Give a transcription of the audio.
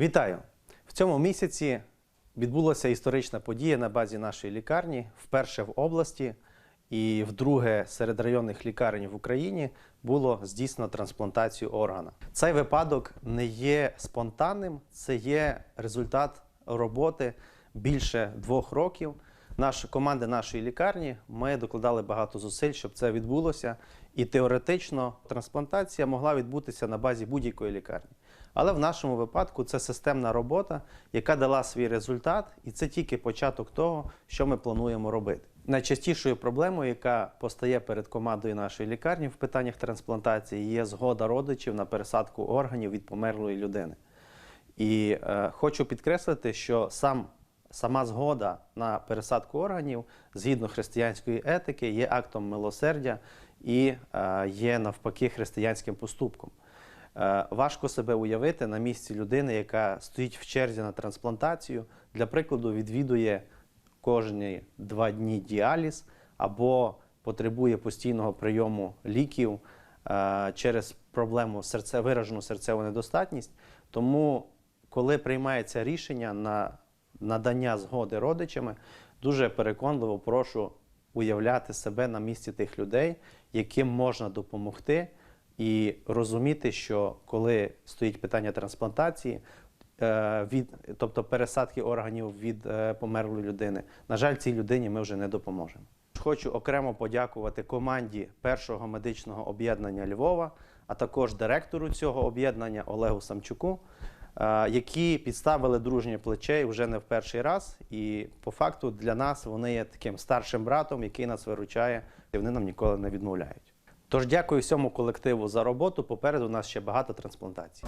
Вітаю! В цьому місяці відбулася історична подія на базі нашої лікарні, вперше в області і вдруге серед районних лікарень в Україні було здійснено трансплантацію органа. Цей випадок не є спонтанним, це є результат роботи більше двох років. Наша команда нашої лікарні ми докладали багато зусиль, щоб це відбулося. І теоретично трансплантація могла відбутися на базі будь-якої лікарні. Але в нашому випадку це системна робота, яка дала свій результат, і це тільки початок того, що ми плануємо робити. Найчастішою проблемою, яка постає перед командою нашої лікарні в питаннях трансплантації, є згода родичів на пересадку органів від померлої людини. І е, хочу підкреслити, що сам, сама згода на пересадку органів згідно християнської етики є актом милосердя і е, є навпаки християнським поступком. Е, важко себе уявити на місці людини, яка стоїть в черзі на трансплантацію, для прикладу, відвідує кожні два дні діаліз або потребує постійного прийому ліків е, через проблему серце, виражену серцеву недостатність. Тому, коли приймається рішення на надання згоди родичами, дуже переконливо прошу уявляти себе на місці тих людей, яким можна допомогти, і розуміти, що коли стоїть питання трансплантації, е, від, тобто пересадки органів від е, померлої людини, на жаль, цій людині ми вже не допоможемо. Хочу окремо подякувати команді першого медичного об'єднання Львова, а також директору цього об'єднання Олегу Самчуку, е, які підставили дружнє плече вже не в перший раз. І по факту для нас вони є таким старшим братом, який нас виручає, і вони нам ніколи не відмовляють. Тож дякую всьому колективу за роботу. Попереду у нас ще багато трансплантацій.